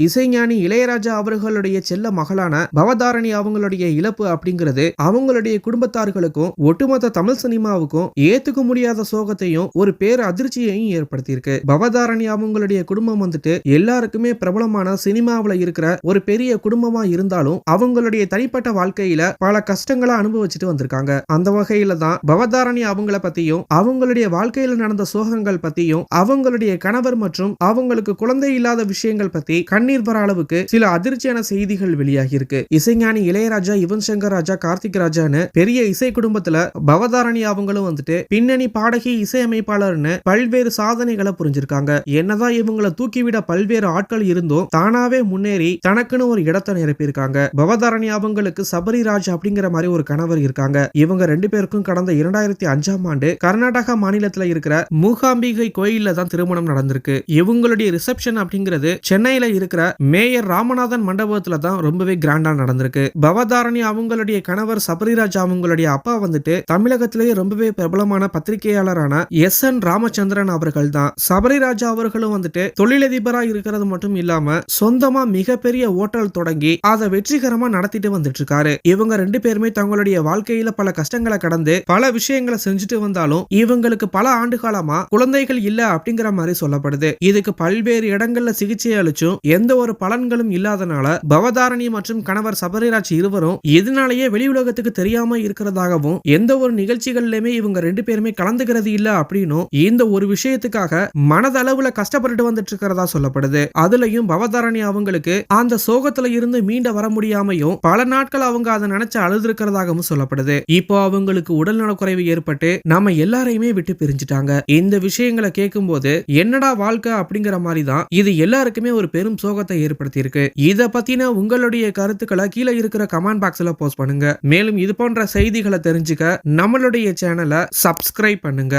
இசைஞானி இளையராஜா அவர்களுடைய செல்ல மகளான பவதாரணி அவங்களுடைய இழப்பு அப்படிங்கிறது அவங்களுடைய குடும்பத்தார்களுக்கும் ஒட்டுமொத்த தமிழ் சினிமாவுக்கும் ஏத்துக்க முடியாத சோகத்தையும் ஒரு பேர் அதிர்ச்சியையும் ஏற்படுத்தியிருக்கு. பவதாரணி அவங்களுடைய குடும்பம் வந்துட்டு எல்லாருக்குமே பிரபலமான சினிமாவில் இருக்கிற ஒரு பெரிய குடும்பமா இருந்தாலும் அவங்களுடைய தனிப்பட்ட வாழ்க்கையில பல கஷ்டங்களை அனுபவிச்சுட்டு வந்திருக்காங்க. அந்த வகையில தான் பவதாரணி அவங்கள பத்தியும் அவங்களுடைய வாழ்க்கையில நடந்த சோகங்கள் பத்தியும் அவங்களுடைய கணவர் மற்றும் அவங்களுக்கு குழந்தை இல்லாத விஷயங்கள் பத்தி கண்ணீர் வர அளவுக்கு சில அதிர்ச்சியான செய்திகள் வெளியாகி இருக்கு இசைஞானி இளையராஜா யுவன் சங்கர் ராஜா கார்த்திக் ராஜான்னு பெரிய இசை குடும்பத்துல பவதாரணி அவங்களும் வந்துட்டு பின்னணி பாடகி இசையமைப்பாளர்னு பல்வேறு சாதனைகளை புரிஞ்சிருக்காங்க. என்னதான் இவங்களை தூக்கிவிட பல்வேறு ஆட்கள் இருந்தும் தானாவே முன்னேறி தனக்குன்னு ஒரு இடத்தை நிரப்பியிருக்காங்க. பவதாரணி அவங்களுக்கு சபரிராஜ் அப்படிங்கிற மாதிரி ஒரு கணவர் இருக்காங்க. இவங்க ரெண்டு பேருக்கும் கடந்த இரண்டாயிரத்தி அஞ்சாம் ஆண்டு கர்நாடகா மாநிலத்துல இருக்கிற மூகாம்பிகை கோயில்ல தான் திருமணம் நடந்திருக்கு. இவங்களுடைய ரிசப்ஷன் அப்படிங்கிறது சென்னையில இருக்கிற மேயர் ராமநாதன் மண்டபத்துல தான் ரொம்பவே கிராண்டா நடந்திருக்கு. பவதாரணி அவங்களுடைய கணவர் சபரிராஜ் அவங்களுடைய அப்பா வந்துட்டு தமிழகத்திலேயே ரொம்பவே பிரபலமான பத்திரிகையாளரான எஸ் என் ராமச்சந்திரன் அவர்கள் தான். சபரிராஜா அவர்களும் வந்துட்டு தொழிலதிபரா இருக்கிறது மட்டும் இல்லாம சொந்தமா மிகப்பெரிய ஓட்டல் தொடங்கி அதை வெற்றிகரமா நடத்திட்டு வந்துட்டு இருக்காரு இவங்க ரெண்டு பேருமே தங்களுடைய வாழ்க்கையில பல கஷ்டங்களை கடந்து பல விஷயங்களை செஞ்சுட்டு வந்தாலும் இவங்களுக்கு பல ஆண்டு காலமா குழந்தைகள் இல்ல அப்படிங்கிற மாதிரி சொல்லப்படுது. இதுக்கு பல்வேறு இடங்கள்ல சிகிச்சை அளிச்சும் எந்த ஒரு பலன்களும் இல்லாதனால பவதாரணி மற்றும் கணவர் சபரிராஜ் இருவரும் இதனாலேயே வெளி உலகத்துக்கு தெரியாம இருக்கிறதாகவும் எந்த ஒரு நிகழ்ச்சிகள்லயுமே இவங்க ரெண்டு பேருமே கலந்துக்கிறது இல்ல அப்படின்னும் இந்த ஒரு விஷயத்துக்காக மனதளவுல கஷ்டப்பட்டுட்டு வந்துட்டு இருக்கிறதா சொல்லப்படுது. அதுலயும் பவதாரணி அவங்களுக்கு அந்த சோகத்துல இருந்து மீண்ட வர முடியாமையும் பல நாட்கள் அவங்க அதை நினைச்சு அழுதுருக்கிறதாகவும் சொல்லப்படுது. இப்போ அவங்களுக்கு உடல் நலக்குறைவு ஏற்பட்டு நம்ம எல்லாரையுமே விட்டு பிரிஞ்சுட்டாங்க. இந்த விஷயங்களை கேட்கும்போது என்னடா வாழ்க்கை அப்படிங்கிற மாதிரி தான் இது எல்லாருக்குமே ஒரு பெரும் சோகத்தை ஏற்படுத்தியிருக்கு. இதை பத்தின உங்களுடைய கருத்துக்களை கீழே இருக்கிற கமெண்ட் பாக்ஸ்ல போஸ்ட் பண்ணுங்க. மேலும் இது போன்ற செய்திகளை தெரிஞ்சுக்க நம்மளுடைய சேனலை சப்ஸ்கிரைப் பண்ணுங்க.